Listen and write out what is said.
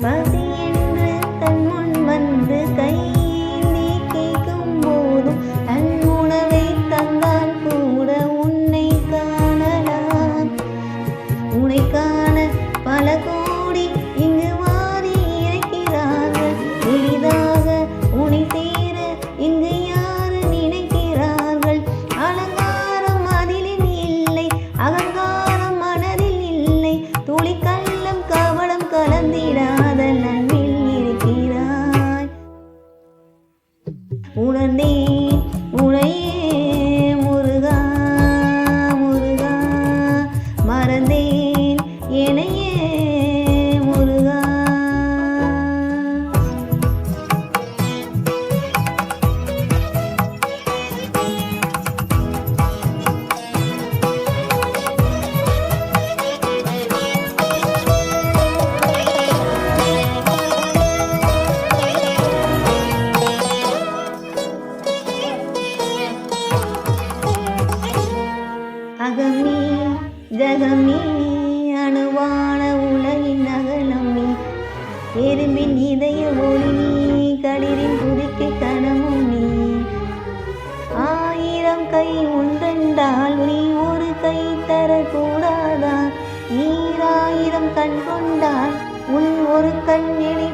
Bao காதலன் எறும்பின் இதய ஒளி நீ கடிரின் புதுக்கை கணமும் நீ. ஆயிரம் கை உண்டென்றால் நீ ஒரு கை தரக்கூடாதா? ஈராயிரம் கண் கொண்டால் உன் ஒரு கண் இணை